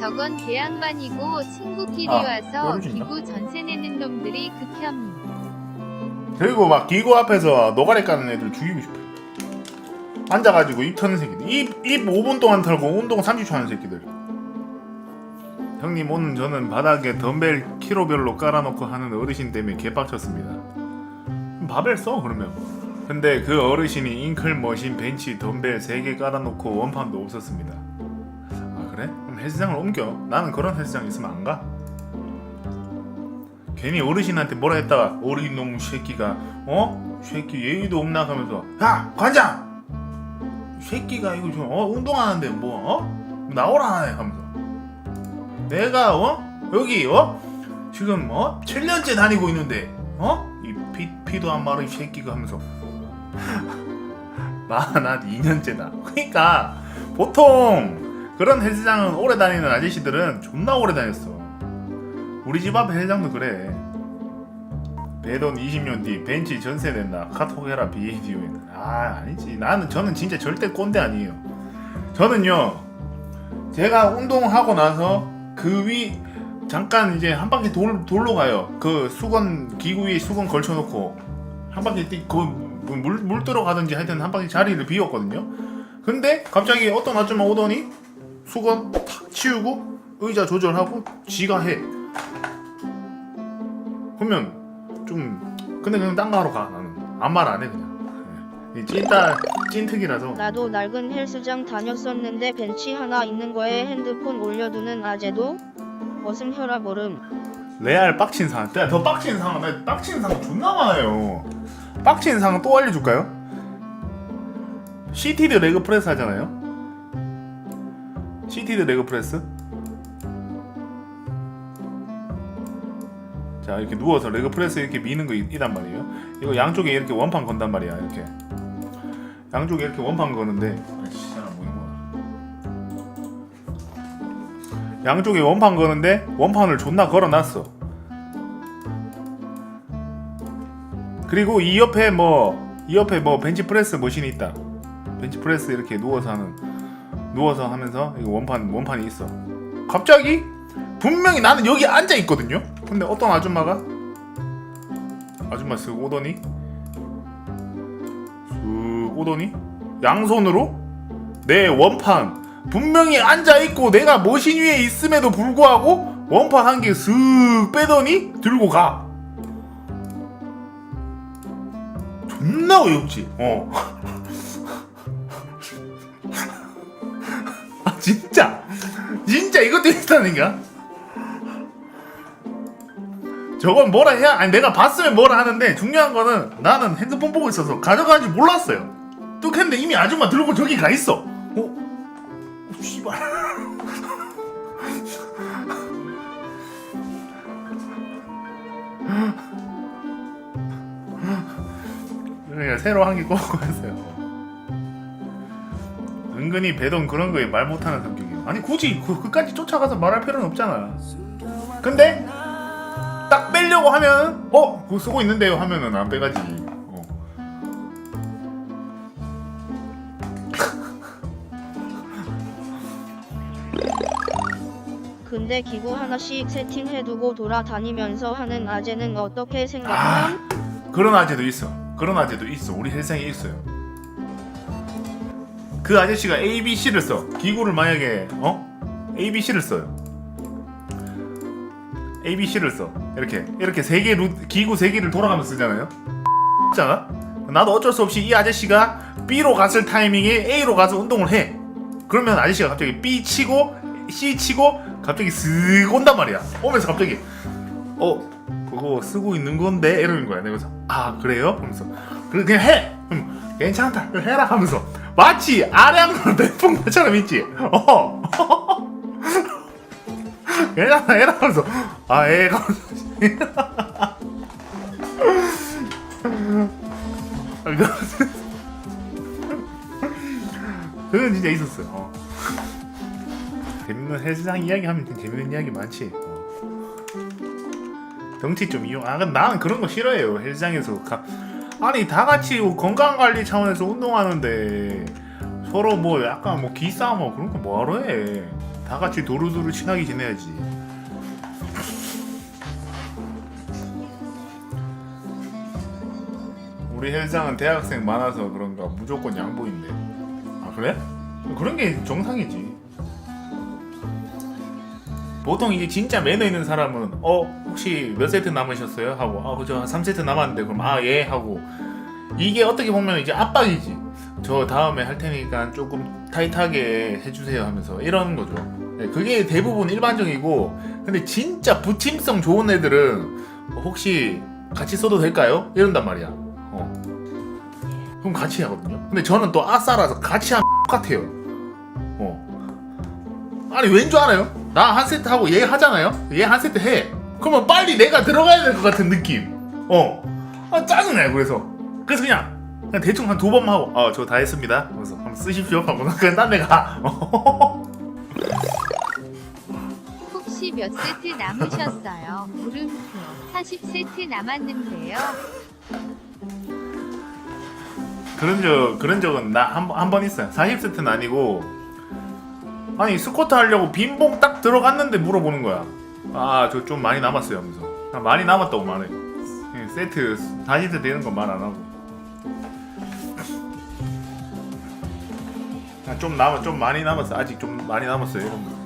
저건 개양반이고 친구끼리 아, 와서 어르신이다. 기구 전세 내는 놈들이 극혐. 그리고 막 기구 앞에서 노가리 까는 애들 죽이고 싶어. 앉아가지고 입 터는 새끼들. 입, 입 5분 동안 털고 운동 30초 하는 새끼들. 형님 오늘 저는 바닥에 덤벨 키로별로 깔아놓고 하는 어르신 때문에 개빡쳤습니다. 바벨 써 그러면. 근데 그 어르신이 잉클 머신 벤치 덤벨 3개 깔아놓고 원판도 없었습니다. 헬스장을 옮겨. 나는 그런 헬스장 있으면 안 가. 괜히 어르신한테 뭐라 했다가 어린 놈 새끼가 어? 새끼 예의도 없나 하면서 야 관장! 이 새끼가 이거 지금 어? 운동하는데 뭐 어? 나오라 하네 하면서 내가 어? 여기 어? 지금 어? 7년째 다니고 있는데 어? 이 피, 피도 안 마른 이 새끼가 하면서 나나 2년째다 그러니까 보통 그런 헬스장은 오래 다니는 아저씨들은 존나 오래 다녔어. 우리 집앞 헬스장도 그래. 내돈 20년 뒤 벤치 전세 낸다. 카톡 해라 BADO에는. 아 아니지. 나는 저는 진짜 절대 꼰대 아니에요. 저는요 제가 운동하고 나서 그 위 잠깐 이제 한 바퀴 돌, 돌러 가요. 그 수건 기구 위에 수건 걸쳐놓고 한 바퀴 그물 물 들어 가든지 하여튼 한 바퀴 자리를 비웠거든요. 근데 갑자기 어떤 아줌마 오더니 수건 탁 치우고 의자 조절하고 지가 해. 그러면 좀 근데 그냥 딴 거 하러 가 나는. 아무 말 안 해 그냥. 예. 이 찐따 찐특이라서. 나도 낡은 헬스장 다녔었는데 벤치 하나 있는 거에 핸드폰 올려두는 아재도 머슴 혈압 오름 레알 빡친 상황 야, 더 빡친 상황 나 빡친 상황 존나 많아요. 빡친 상황 또 알려줄까요? CT드 레그 프레스 하잖아요 CT드 레그 프레스. 자 이렇게 누워서 레그 프레스 이렇게 미는 거 이- 이단 말이에요. 이거 양쪽에 이렇게 원판 건단 말이야 이렇게. 양쪽에 이렇게 원판 거는데 아이씨 잘안 보이는 거야 양쪽에 원판 거는데 원판을 존나 걸어놨어. 그리고 이 옆에 뭐 이 옆에 뭐 벤치프레스 머신이 있다. 벤치프레스 이렇게 누워서 하는 누워서 하면서 이거 원판 원판이 있어. 갑자기? 분명히 나는 여기 앉아 있거든요? 근데 어떤 아줌마가? 아줌마 쓱 오더니? 쓱 오더니? 양손으로? 내 원판. 분명히 앉아 있고 내가 머신 위에 있음에도 불구하고 원판 한 개 쓱 빼더니 들고 가. 존나 어이없지. 어. 진짜 진짜 이것도 있다니까. 저건 뭐라 해야 아니 내가 봤으면 뭐라 하는데 중요한 거는 나는 핸드폰 보고 있어서 가져가는지 몰랐어요. 뚝 했는데 이미 아줌마 들고 저기 가 있어. 어? 어, 씨발. 그러니까 새로 한개 꽂고 했어요. 은근히 배동 그런 거에 말 못하는 성격이에요. 아니 굳이 그, 그까지 쫓아가서 말할 필요는 없잖아. 근데 딱 빼려고 하면 어 그거 쓰고 있는데요 하면은 안 빼가지. 어. 근데 기구 하나씩 세팅해두고 돌아다니면서 하는 아재는 어떻게 생각함? 그런 아재도 있어. 그런 아재도 있어. 우리 세상에 있어요. 그 아저씨가 A, B, C를 써. 기구를 만약에 어? A, B, C를 써요. A, B, C를 써. 이렇게 이렇게 세개 기구 세 개를 돌아가면서 쓰잖아요. 잖아. 나도 어쩔 수 없이 이 아저씨가 B로 갔을 타이밍에 A로 가서 운동을 해. 그러면 아저씨가 갑자기 B 치고 C 치고 갑자기 쓱 온단 말이야. 오면서 갑자기 어 그거 쓰고 있는 건데 이러는 거야. 내가 그래서 아 그래요? 하면서 그래 그냥 해. 음, 괜찮다. 그럼 해라 하면서 마치 한번 내폰 것처럼 있지. 어. 괜찮아 해라 하면서 아, 이러면서 그건 진짜 있었어요. 어. 재밌는 헬스장 이야기 하면 재밌는 이야기 많지. 어. 덩치 좀 이용. 아, 나는 그런 거 싫어해요. 헬스장에서 가. 아니 다 같이 건강 관리 차원에서 운동하는데 서로 뭐 약간 뭐 기싸움하고 그런 거 뭐하러 해? 다 같이 도루도루 친하게 지내야지. 우리 헬스장은 대학생 많아서 그런가 무조건 양보인데. 아 그래? 그런 게 정상이지. 보통 이제 진짜 매너 있는 사람은 어 혹시 몇 세트 남으셨어요? 하고 아 그저 3세트 남았는데 그럼 아 예 하고 이게 어떻게 보면 이제 압박이지. 저 다음에 할 테니까 조금 타이트하게 해주세요 하면서 이러는 거죠. 네, 그게 대부분 일반적이고 근데 진짜 부침성 좋은 애들은 어, 혹시 같이 써도 될까요? 이런단 말이야. 어. 그럼 같이 하거든요. 근데 저는 또 아싸라서 같이 하면 똑같아요. 어. 아니 왠 줄 알아요? 나 한 세트 하고 얘 하잖아요. 얘 한 세트 해. 그러면 빨리 내가 들어가야 될 것 같은 느낌. 어. 아 짜증나요. 그래서 그래서 그냥 그냥 대충 한 두 번만 하고 어저다 했습니다. 그래서 한번 쓰십시오 하고 그냥 딴 데 가. 혹시 몇 세트 남으셨어요? 물음표 40세트 남았는데요. 그런 적 그런 적은 나한한번 있어요. 40세트는 아니고 아니 스쿼트 하려고 빈봉 딱 들어갔는데 물어보는 거야. 아 저 좀 많이 남았어요 하면서 아, 많이 남았다고 말해. 그냥 세트 40세트 되는 건 말 안 하고. 아, 좀 남아 좀 많이 남았어 아직 좀 많이 남았어요 이런 거.